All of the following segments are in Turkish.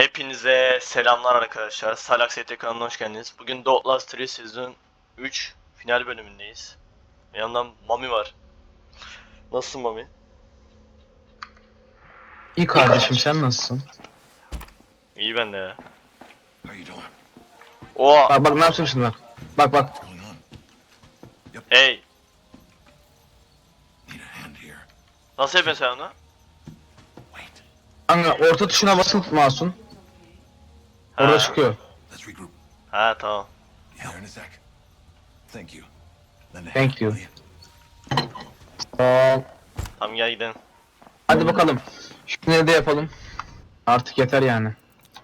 Hepinize selamlar arkadaşlar. Salak ST kanalına hoş geldiniz. Bugün The Outlast 3 Season 3 final bölümündeyiz. Yanımdan Mami var. Nasılsın Mami? İyi kardeşim sen nasılsın? İyi ben de ya. Oha! Bak bak ne yapacağım şimdi bak. Bak bak. Hey! Nasıl yapıyorsun sen onu? Kanka orta tuşuna basılı tut Masum. Orada çıkıyor. Let's regroup. Ha tamam. Yeah, in a sec. Thank you. A Thank you. Tamam gel gidelim. Hadi bakalım. Şunu de yapalım. Artık yeter yani.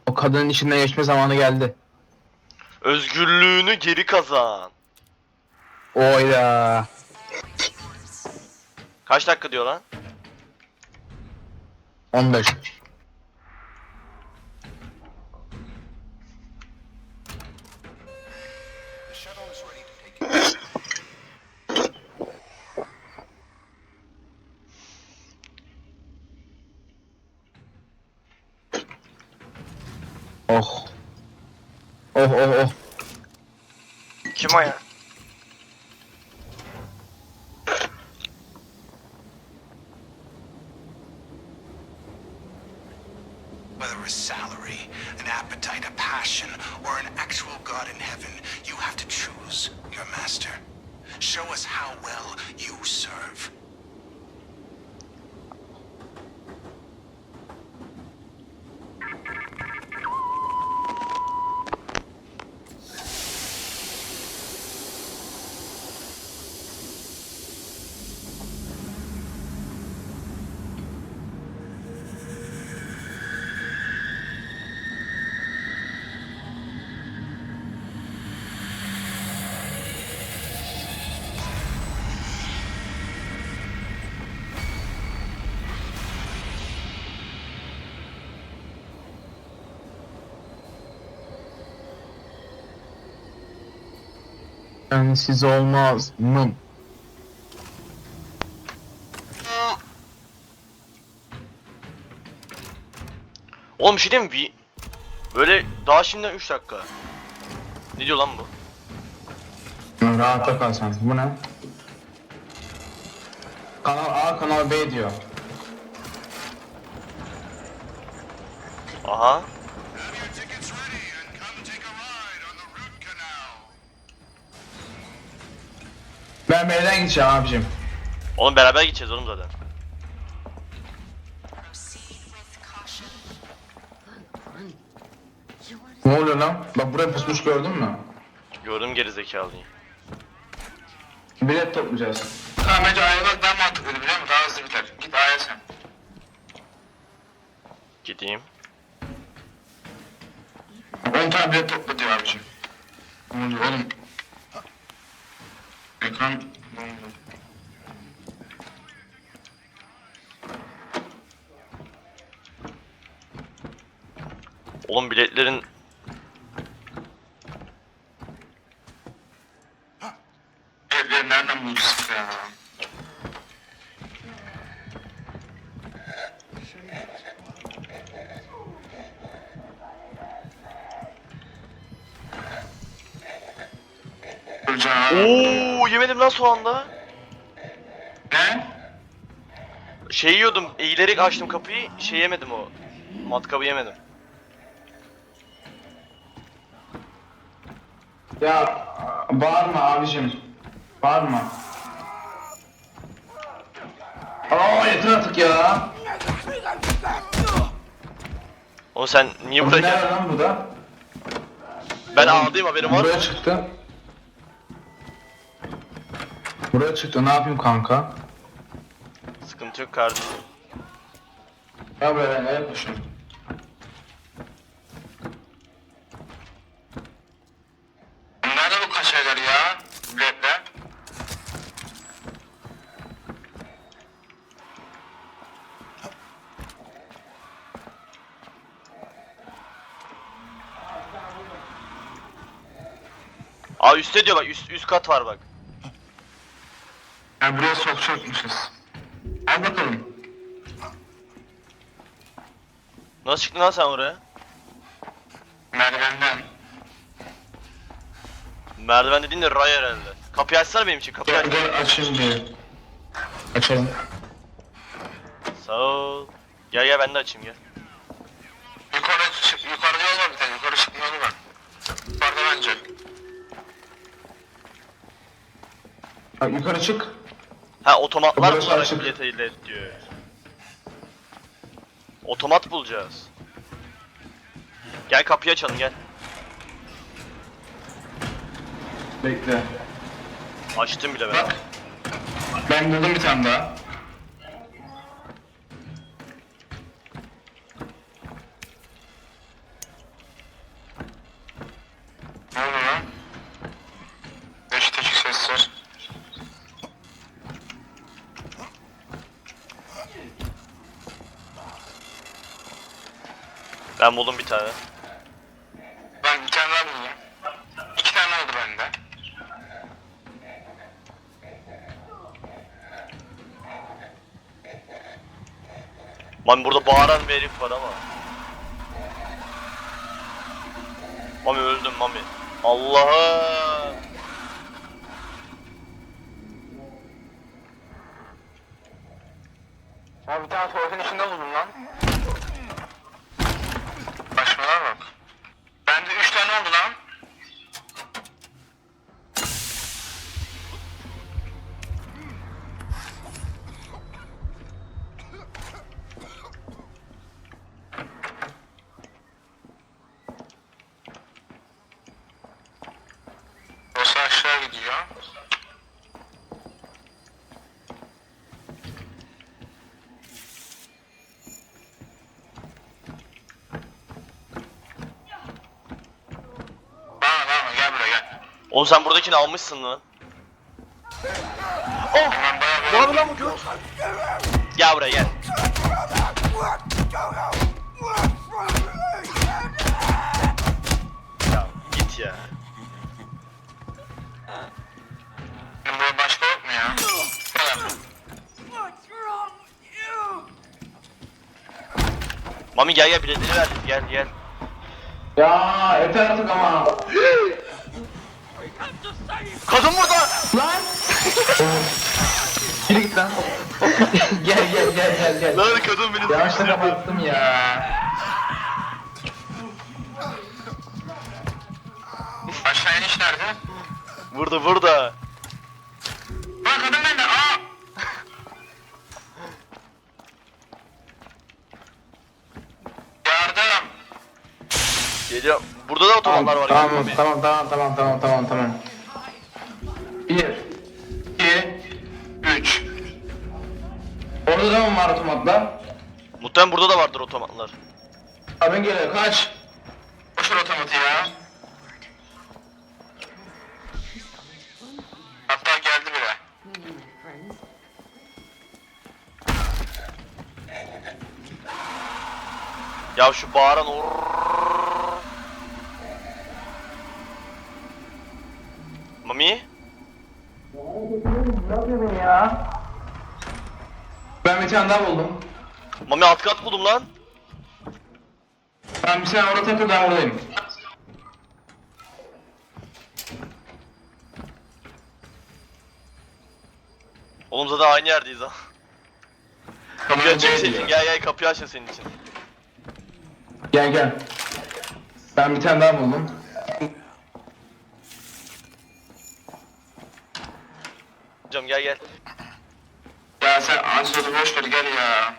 O kadının içinden geçme zamanı geldi. Özgürlüğünü geri kazan. Oyda. Kaç dakika diyor lan? 15. The shuttle is ready to take you. Oh. Oh oh oh. Kim o ya? Sensiz olmaz mı? Oğlum bir şey diyeyim mi? Böyle daha şimdiden 3 dakika. Ne diyor lan bu? Rahatta kal sen. Bu ne? Kanal A, kanal B diyor. Aha. Ben B'den gideceğim abicim. Oğlum beraber gideceğiz oğlum zaten. Ne oluyor lan? Bak buraya pusmuş gördün mü? Gördüm geri zekalıyı. Bilet toplayacağız. Tamam bence A'ya bak daha mantıklı biliyor musun? Daha hızlı biter. Git A'ya sen. Gideyim. 10 tane bilet topla diyor abicim. Ne oluyor oğlum? Dondu. Oğlum biletlerin Oo yemedim lan soğanda. Ne? Şey yiyordum, eğilerek açtım kapıyı, şey yemedim o. Matkabı yemedim. Ya bağırma abicim. Bağırma. Aa yeter artık ya. Oğlum sen niye buraya Nerede geldin? lan bu da? Ben ağlayayım haberim var mı? Buraya çıktı. Buraya çıktı ne yapayım kanka? Sıkıntı yok kardeşim. Ya böyle ne yapmışım? Nerede bu kaşeler ya? Biletler. Aa üstte diyor bak, üst, üst kat var bak. Yani buraya sokacakmışız. Al bakalım. Nasıl çıktın lan sen oraya? Merdivenden. Merdiven dediğin de ray herhalde. Kapıyı açsana benim için kapıyı aç. Gel gel açayım bir. Açalım. Sağ ol. Gel gel ben de açayım gel. Yukarı çık, yukarıda yol var bir tane. Yukarı çıkma yolu var. Yukarıda bence. Bak yukarı çık. Ha otomatlar Burası bularak açık. bilet elde et diyor. Otomat bulacağız. Gel kapıyı açalım gel. Bekle. Açtım bile ben. Bak. Ben buldum bir tane daha. Ne oldu lan? Beş teşik sesler. Ben buldum bir tane. Ben bir tane daha buldum. İki tane oldu bende. Mami burada bağıran bir herif var ama. Mami öldüm Mami. Allah'ım. güzel gidiyor. Oğlum sen buradakini almışsın lan. Oh! Ne yapıyor lan bu kız? Gel buraya gel. Ya git ya. Mami gel gel biletleri ver. Gel gel. Ya yeter artık ama. Kadın burada. Lan! Yürü git lan. gel gel gel gel gel. Lan kadın beni sıkıştırdı. kapattım ya. Aşağı iniş nerede? Burada burada. Geliyor. Burada da otomatlar var. Tamam, gel Mami. tamam, tamam, tamam, tamam, tamam, tamam. Bir, iki, üç. Orada da mı var otomatlar? Muhtemelen burada da vardır otomatlar. Abin geliyor, kaç. Boş ver otomatı ya. Hatta geldi bile. Ya şu bağıran or. Ben bir tane daha buldum. Mami alt kat buldum lan. Ben bir tane orada takıl, ben oradayım. Oğlum zaten aynı yerdeyiz ha. Kapıyı açayım senin için. Gel gel kapıyı açayım senin için. Gel gel. Ben bir tane daha buldum. Hocam gel gel. Ya sen Ansel'i boş ver gel ya.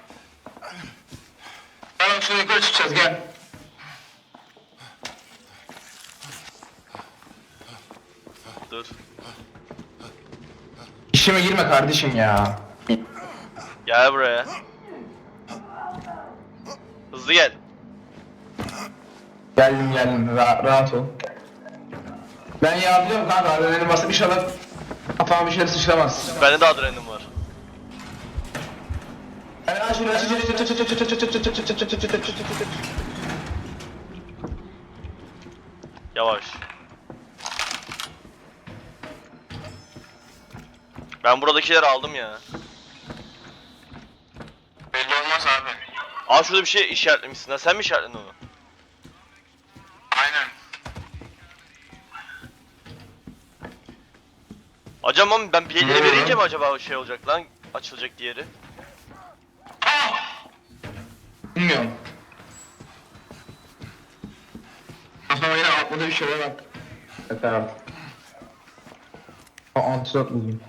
Tamam şuraya yukarı çıkacağız gel. Dur. İşime girme kardeşim ya. Gel buraya. Hızlı gel. Geldim geldim Ra- rahat ol. Ben yardımcıyım kanka adrenalin basıp inşallah bir şey sıçramaz. Bende de adrenalin var. Ben aç şuraya aç aç aç aç aç aç aç aç aç aç aç aç aç aç aç aç aç. Yavaş. Ben buradakileri aldım ya. Belli olmaz abi. Aa şurada bir şey işaretlemişsin ha. Sen mi işaretledin onu? Acaba Mami ben oluyor verince mi acaba o şey olacak lan? Açılacak diğeri. Bilmiyorum. Aslında yine atladı bir şeyler bak. Evet abi. Aa, antidote buldum.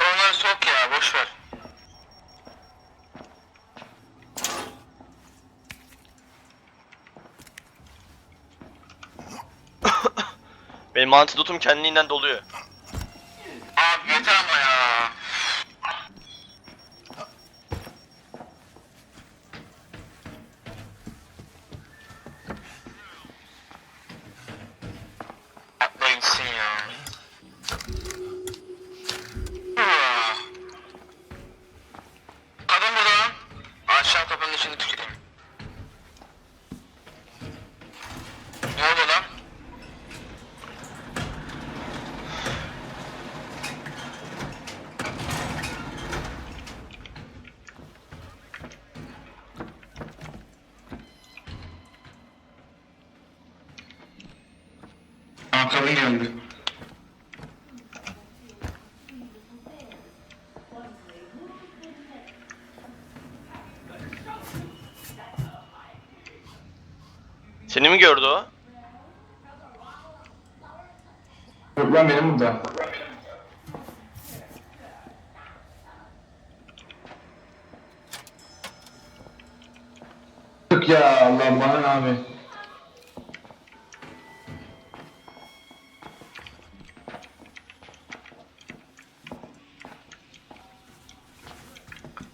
Onları sok ya boş ver. Benim antidotum kendiliğinden doluyor. Abi yeter ama ya. Atla gitsin ya. Hıa. Kadın burada lan. Aşağı kapının içinde tüküreyim. Ne oldu lan? Kadın geldi. Seni mi gördü o? Yok lan benim burada. Tık ya Allah bana ne abi.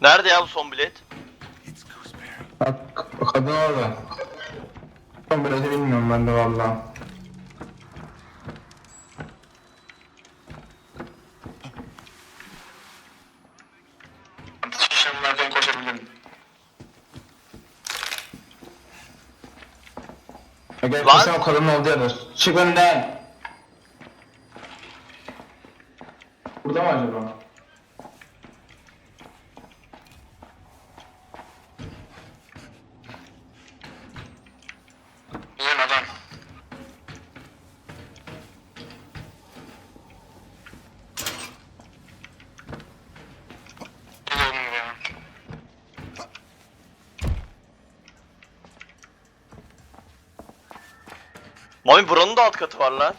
Nerede ya bu son bilet? Bak kadın orada. Son biraz bilmiyorum ben de valla. Varken koşabilirim. Gel Lan! kesin o kadının olduğu yerde. Çık önden. Burada mı acaba? Bizim adam. Dur oğlum ya. Mami buranın da alt katı var lan.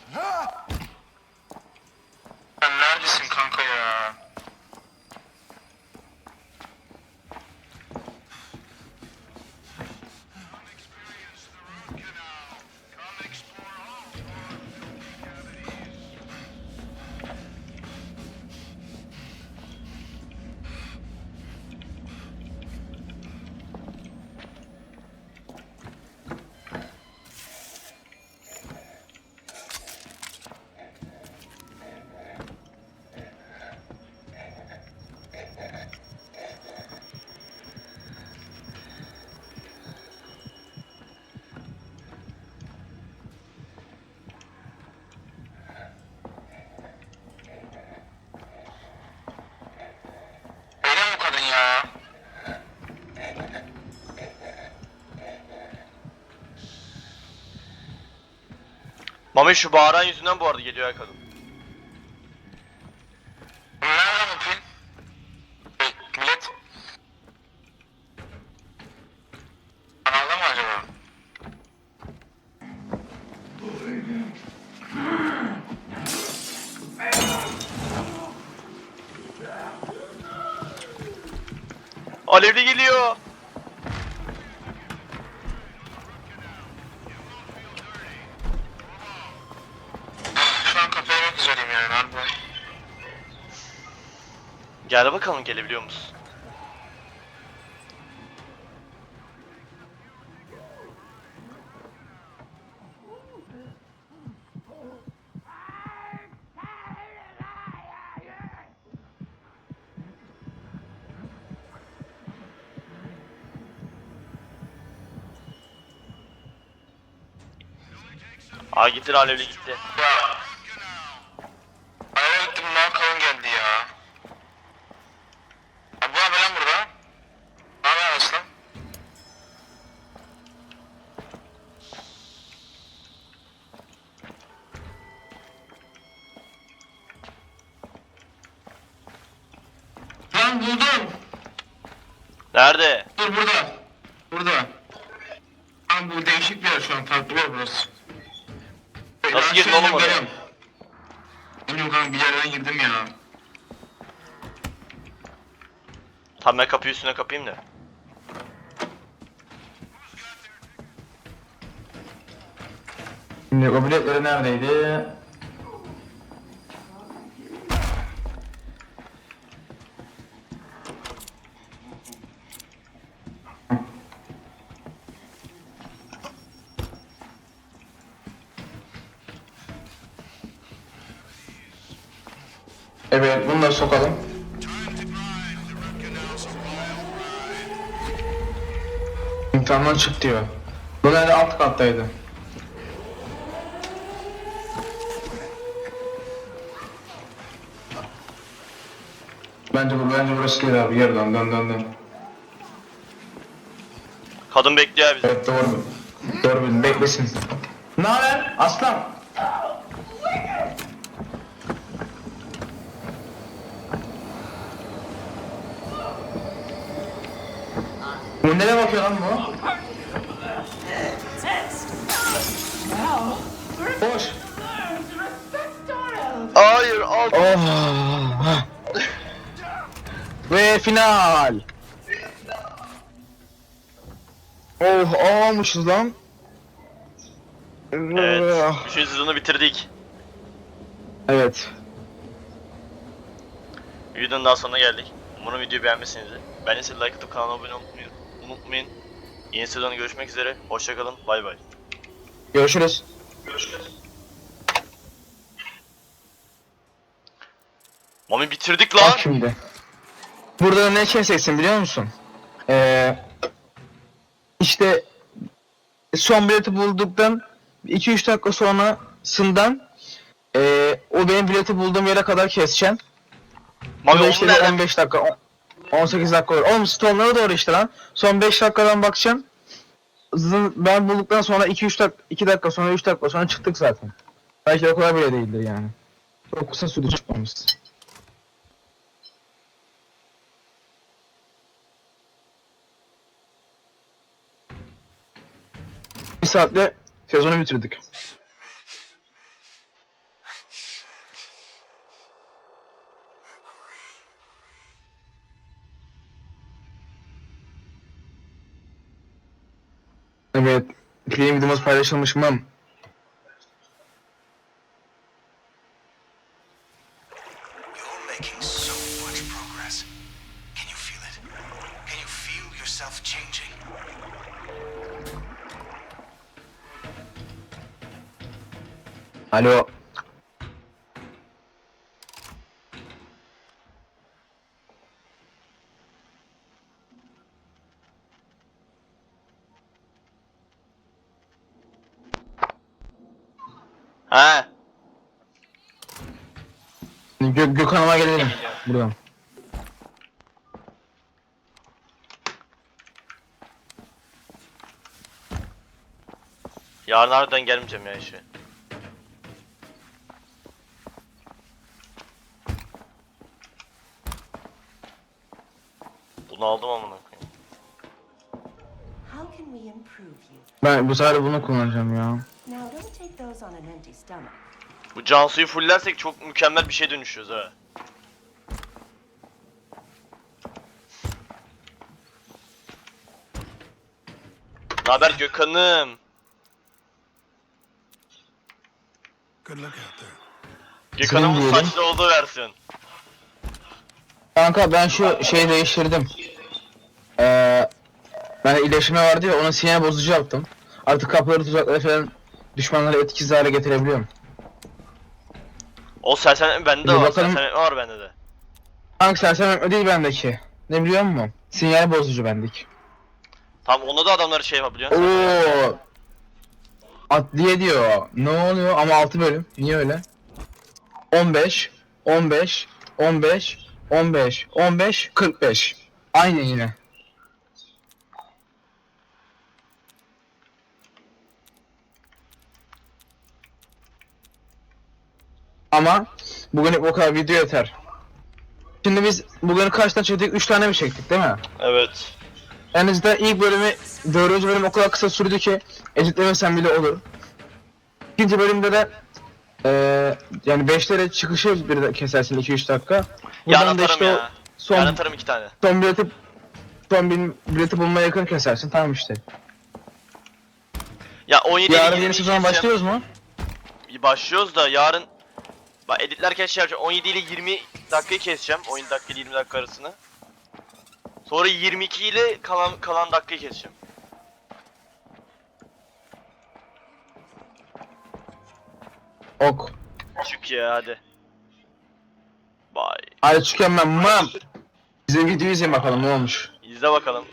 Mami şu bağıran yüzünden bu arada geliyor ya kadın. Pil? Hey, millet. Kanalda mı acaba? Alevli geliyor. Şu an kafaya bak üzereyim yani harbi. Gel bakalım gelebiliyor musun? Aa gitti alevli gitti. Buldum. Nerede? Dur burada. Burada. Abi bu değişik bir yer şu an. Farklı bir yer burası. Nasıl girdin oğlum oraya? Bilmiyorum kanka bir yerden girdim ya. Tam ben kapıyı üstüne kapayım da. Şimdi o biletleri neredeydi? Evet, bunu da sokalım. İmtihandan çık diyor. Bu nerede alt kattaydı? Bence bu bence burası değil abi. Yer dön dön dön dön. Kadın bekliyor bizi. Evet doğru. Doğru bildin. Beklesin. Ne haber? Aslan. Bu nereye bakıyor lan bu? Boş. Hayır al. Oh. Ve final. Oh almışız lan. Evet. Üçüncü sezonu bitirdik. Evet. Videonun daha sonuna geldik. Umarım videoyu beğenmişsinizdir. Beğendiyseniz like atıp kanala abone olmayı unutmayın. Yeni sezonda görüşmek üzere. Hoşçakalın. Bay bay. Görüşürüz. Mami bitirdik lan. Bak şimdi. Burada ne keseceksin biliyor musun? Ee, işte son bileti bulduktan 2-3 dakika sonrasından ee, o benim bileti bulduğum yere kadar keseceksin. Mami onu işte bir nereden? 15 dakika, 18 dakika olur. Oğlum stone'lara doğru işte lan. Son 5 dakikadan bakacağım. Zın- Ben bulduktan sonra 2-3 dakika, 2 dakika sonra 3 dakika sonra çıktık zaten. Belki o kadar bile değildir yani. Çok kısa sürdü çıkmamız. Bir saatte sezonu bitirdik. Evet. Film videomuz paylaşılmış mı? He. Gö Gökhan'ıma gelelim. Buradan. Yarın harbiden gelmeyeceğim ya işe. Bunu aldım amına koyayım. Ben bu sefer bunu kullanacağım ya. Now, don't take those on an empty stomach. Bu Cansu'yu fulllersek çok mükemmel bir şey dönüşüyoruz ha. Naber Gökhan'ım? Gökhan'ın bu saçlı olduğu versiyon. Kanka ben şu şeyi değiştirdim. Ee, ben iyileşme vardı ya onun sinyal bozucu yaptım. Artık kapıları tuzakları falan düşmanları etkisiz hale getirebiliyorum. O sersemletme bende de Bir var. bakalım. Sersemletme var bende de. Kanka sersem değil bendeki. Ne biliyor musun? Sinyal bozucu bendeki. Tamam onda da adamları şey yapabiliyor. Oo. Adliye diyor. Ne oluyor? Ama 6 bölüm. Niye öyle? 15, 15, 15, 15, 15, 45. Aynı yine. Ama bugün bu kadar video yeter. Şimdi biz bugün kaç tane çektik? 3 tane mi çektik değil mi? Evet. En azından ilk bölümü, dördüncü bölüm o kadar kısa sürdü ki editlemesen bile olur. İkinci bölümde de eee yani 5'lere çıkışı bir de kesersin 2-3 dakika. Yarın Buradan da atarım işte ya. o son, Yarın atarım iki tane. son bileti son bin bileti bulmaya yakın kesersin tamam işte. Ya 17 Yarın 20'yi yeni keseceğim. başlıyoruz mu? Başlıyoruz da yarın Bak editlerken şey yapacağım. 17 ile 20 dakikayı keseceğim. 17 dakika ile 20 dakika arasını. Sonra 22 ile kalan kalan dakikayı keseceğim. Ok. Çık ya hadi. Bye. Hadi tükenmem mam. Bizim videoyu izleyin bakalım ne olmuş. İzle bakalım.